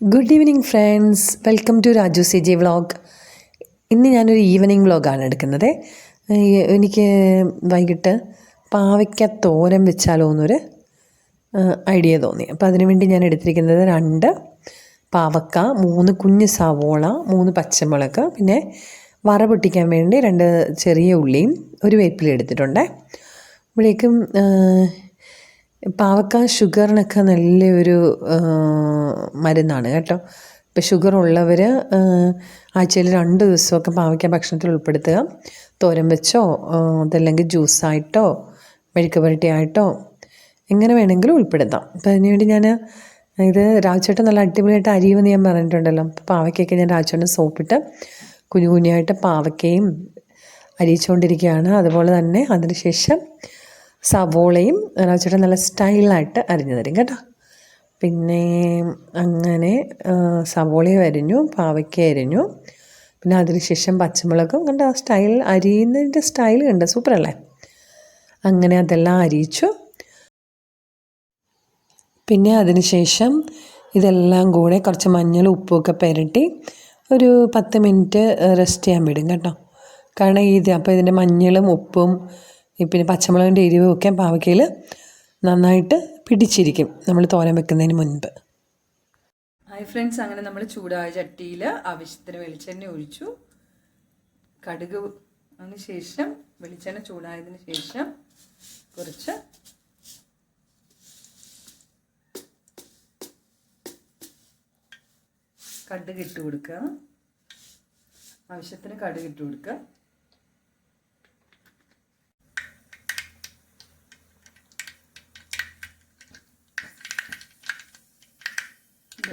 Good evening friends welcome to Raju C G vlog ഇന്ന് ഞാനൊരു evening വ്ളോഗാണ് എടുക്കുന്നത്. എനിക്ക് വൈകിട്ട് പാവയ്ക്ക തോരൻ വെച്ചാലോ എന്നൊരു ഐഡിയ തോന്നി. അപ്പോൾ അതിനുവേണ്ടി ഞാൻ എടുത്തിരിക്കുന്നത് രണ്ട് പാവക്ക മൂന്ന് കുഞ്ഞ് സവോള മൂന്ന് പച്ചമുളക് പിന്നെ വറ പൊട്ടിക്കാൻ വേണ്ടി രണ്ട് ചെറിയ ഉള്ളിയും ഒരു വേപ്പില എടുത്തിട്ടുണ്ട്. ഇവിടേക്കും പാവക്ക ഷുഗറിനൊക്കെ നല്ലൊരു മരുന്നാണ് കേട്ടോ. ഇപ്പം ഷുഗർ ഉള്ളവർ ആഴ്ചയിൽ രണ്ട് ദിവസമൊക്കെ പാവയ്ക്ക ഭക്ഷണത്തിൽ ഉൾപ്പെടുത്തുക. തോരൻ വെച്ചോ അതല്ലെങ്കിൽ ജ്യൂസായിട്ടോ മെഴുക്ക് പുരട്ടിയായിട്ടോ എങ്ങനെ വേണമെങ്കിലും ഉൾപ്പെടുത്താം. അപ്പം അതിനുവേണ്ടി ഞാൻ ഇത് രാജുചേട്ടൻ നല്ല അടിപൊളിയായിട്ട് അരിയുമെന്ന് ഞാൻ പറഞ്ഞിട്ടുണ്ടല്ലോ. അപ്പോൾ പാവയ്ക്കൊക്കെ ഞാൻ രാജുചേട്ടൻ സോപ്പിട്ട് കുഞ്ഞു കുഞ്ഞായിട്ട് പാവയ്ക്കയും അരിയിച്ചുകൊണ്ടിരിക്കുകയാണ്. അതുപോലെ തന്നെ അതിനുശേഷം സവോളയും രാജുചേട്ടൻ നല്ല സ്റ്റൈലായിട്ട് അരിഞ്ഞു തരും കേട്ടോ. പിന്നെ അങ്ങനെ സവോളയും അരിഞ്ഞു പാവയ്ക്ക അരിഞ്ഞു. പിന്നെ അതിനുശേഷം പച്ചമുളകും കണ്ട ആ സ്റ്റൈൽ അരിയുന്നതിന്റെ സ്റ്റൈൽ കണ്ട് സൂപ്പറല്ലേ? അങ്ങനെ അതെല്ലാം അരിയിച്ചു. പിന്നെ അതിനുശേഷം ഇതെല്ലാം കൂടെ കുറച്ച് മഞ്ഞൾ ഉപ്പുമൊക്കെ പുരട്ടി ഒരു പത്ത് മിനിറ്റ് റെസ്റ്റ് ചെയ്യാൻ വിടും കേട്ടോ. കാരണം ഇത് അപ്പോൾ ഇതിന്റെ മഞ്ഞളും ഉപ്പും പിന്നെ പച്ചമുളകിന്റെ എരിവും ഒക്കെ പാവയ്ക്കയിൽ നന്നായിട്ട് പിടിച്ചിരിക്കും നമ്മൾ തോരൻ വെക്കുന്നതിന് മുൻപ്. ഹായ് ഫ്രണ്ട്സ് അങ്ങനെ നമ്മൾ ചൂടായ ചട്ടിയിൽ ആവശ്യത്തിന് വെളിച്ചെണ്ണ ഒഴിച്ചു. കടുക് അതിന് ശേഷം വെളിച്ചെണ്ണ ചൂടായതിന് ശേഷം കുറച്ച് കടുക് ഇട്ട് കൊടുക്കുക. ആവശ്യത്തിന് കടുക് ഇട്ട് കൊടുക്കുക.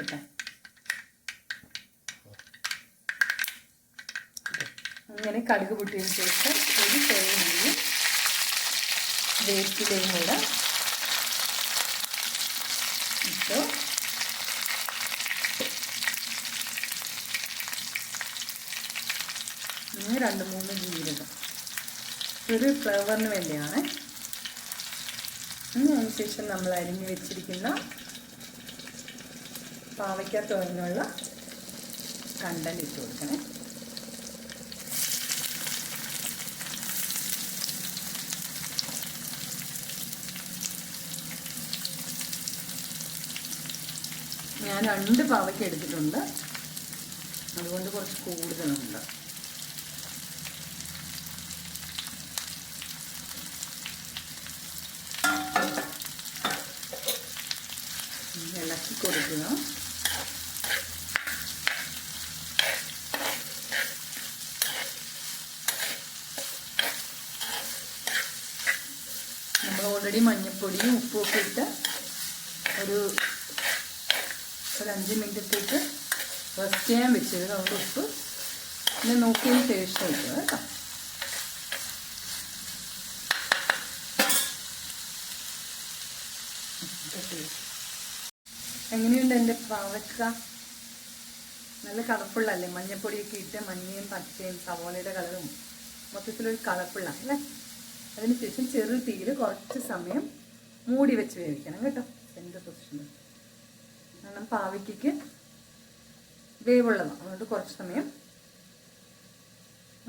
ഇതട്ടെ ഇങ്ങനെ കടുക് പൊട്ടിയതിന് ശേഷം ഒരു തേങ്ങയും വേപ്പിലയും കൂടെ ഇട്ടു. ഇനി രണ്ട് മൂന്ന് ജീരകം. ഒരു ഫ്ലേവറിന് വേണ്ടിയാണ്. ഇനി അതിന് ശേഷം നമ്മൾ അരിഞ്ഞു വെച്ചിരിക്കുന്ന പാവയ്ക്ക തോരനുള്ള കണ്ടൽ ഇട്ട് കൊടുക്കണേ. ഞാൻ രണ്ട് പാവയ്ക്ക എടുത്തിട്ടുണ്ട്. അതുകൊണ്ട് കുറച്ച് കൂടുതലുണ്ട്. ഇളക്കി കൊടുക്കുക ഓൾറെഡി മഞ്ഞൾപ്പൊടിയും ഒക്കെ ഇട്ട് ഒരു ഒരു അഞ്ച് മിനിറ്റത്തേക്ക് റെസ്റ്റ് ചെയ്യാൻ വെച്ചത് അതുകൊണ്ട് ഉപ്പ്. പിന്നെ നോക്കിയതിന് ശേഷം ഇട്ടത് കേട്ടോ. എങ്ങനെയുണ്ട് എന്റെ പാവക്ക? നല്ല കളർഫുള്ളല്ലേ മഞ്ഞപ്പൊടിയൊക്കെ ഇട്ട് മഞ്ഞയും പച്ചയും സവോളയുടെ കളറും മൊത്തത്തിലൊരു കളർഫുള്ളാണ് അല്ലേ അതിനുശേഷം ചെറു തീയിൽ കുറച്ച് സമയം മൂടി വെച്ച് വേവിക്കണം കേട്ടോ. എന്റെ പൊസിഷനിൽ കാരണം പാവയ്ക്ക് വേവുള്ളതാണ്. അതുകൊണ്ട് കുറച്ച് സമയം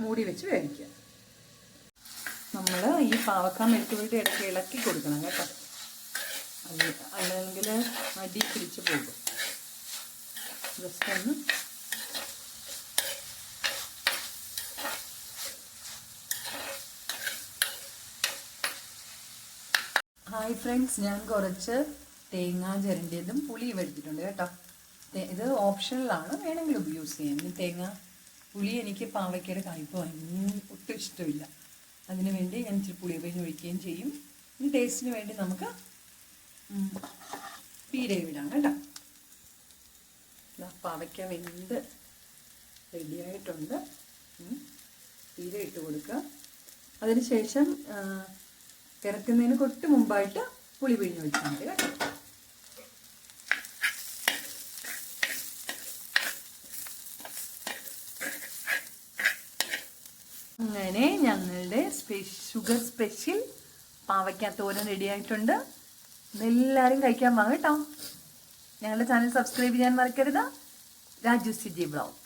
മൂടി വെച്ച് വേവിക്കുക. നമ്മൾ ഈ പാവക്ക മെഴുക്ക് പോയിട്ട് ഇടയ്ക്ക് ഇളക്കി കൊടുക്കണം കേട്ടോ. അല്ല അല്ലെങ്കിൽ അടി പിടിച്ച് പോകും. ജസ്റ്റ് ഒന്ന് ഹായ് ഫ്രണ്ട്സ് ഞാൻ കുറച്ച് തേങ്ങാ ചിരണ്ടിയതും പുളി എടുത്തിട്ടുണ്ട് കേട്ടോ. ഇത് ഓപ്ഷണലാണ് വേണമെങ്കിൽ യൂസ് ചെയ്യാം. തേങ്ങ പുളി എനിക്ക് പാവയ്ക്കയുടെ കായ്പ ഒട്ടും ഇഷ്ടമില്ല. അതിനു വേണ്ടി ഞാൻ ഇച്ചിരി പുളി ഉപയോഗിച്ച് ഒഴിക്കുകയും ചെയ്യും. ഇനി ടേസ്റ്റിന് വേണ്ടി നമുക്ക് പീരയും ഇടാം കേട്ടോ. പാവയ്ക്ക വെന്ത് റെഡിയായിട്ടുണ്ട്. പീര ഇട്ട് കൊടുക്കുക. അതിനുശേഷം ഇറക്കുന്നതിന് തൊട്ട് മുമ്പായിട്ട് പുളി പിഴിഞ്ഞ് ഒഴിച്ചാൽ മതി കേട്ടോ. അങ്ങനെ ഞങ്ങളുടെ ഷുഗർ സ്പെഷ്യൽ പാവയ്ക്ക തോരൻ റെഡി ആയിട്ടുണ്ട്. ഇതെല്ലാവരും കഴിക്കാൻ വാ കേട്ടോ. ഞങ്ങളുടെ ചാനൽ സബ്സ്ക്രൈബ് ചെയ്യാൻ മറക്കരുത്. Raju CG blog.